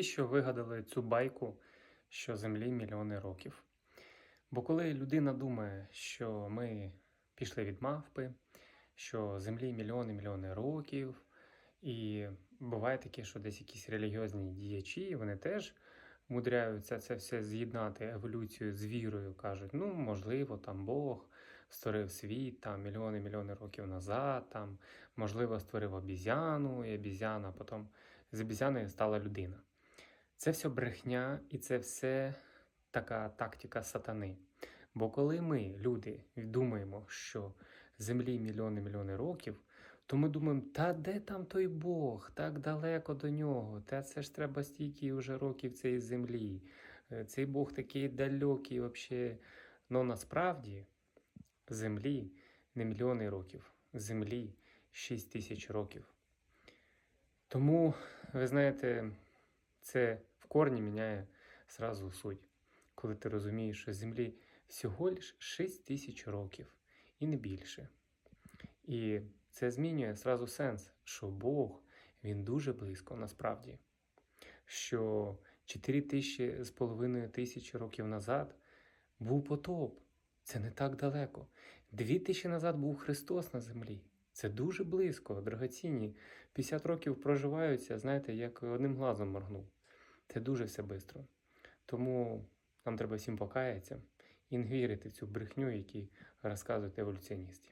навіщо вигадали цю байку, що землі мільйони років? Бо коли людина думає, що ми пішли від мавпи, що землі мільйони мільйони років, і буває таке, що десь якісь релігіозні діячі, вони теж мудряються це все з'єднати еволюцію з вірою, кажуть, ну можливо, там Бог створив світ там мільйони мільйони років назад, там можливо створив обізяну, і обізяна, потім з обізяною стала людина. Це все брехня і це все така тактика сатани. Бо коли ми, люди, думаємо, що землі мільйони мільйони років, то ми думаємо, та де там той Бог, так далеко до нього, та це ж треба стільки вже років цієї землі. Е, Цей Бог такий далекий взагалі. Ну насправді землі не мільйони років, землі 6 тисяч років. Тому, ви знаєте, це корні міняє сразу суть, коли ти розумієш, що землі всього лиш 6 тисяч років і не більше. І це змінює сразу сенс, що Бог він дуже близько насправді. Що 4 тисячі з половиною тисячі років назад був потоп. Це не так далеко. Дві тисячі назад був Христос на землі. Це дуже близько, дорогоцінні. 50 років проживаються, знаєте, як одним глазом моргнув. Це дуже все швидко. Тому нам треба всім покаятися і не вірити в цю брехню, які розказують еволюціоністи.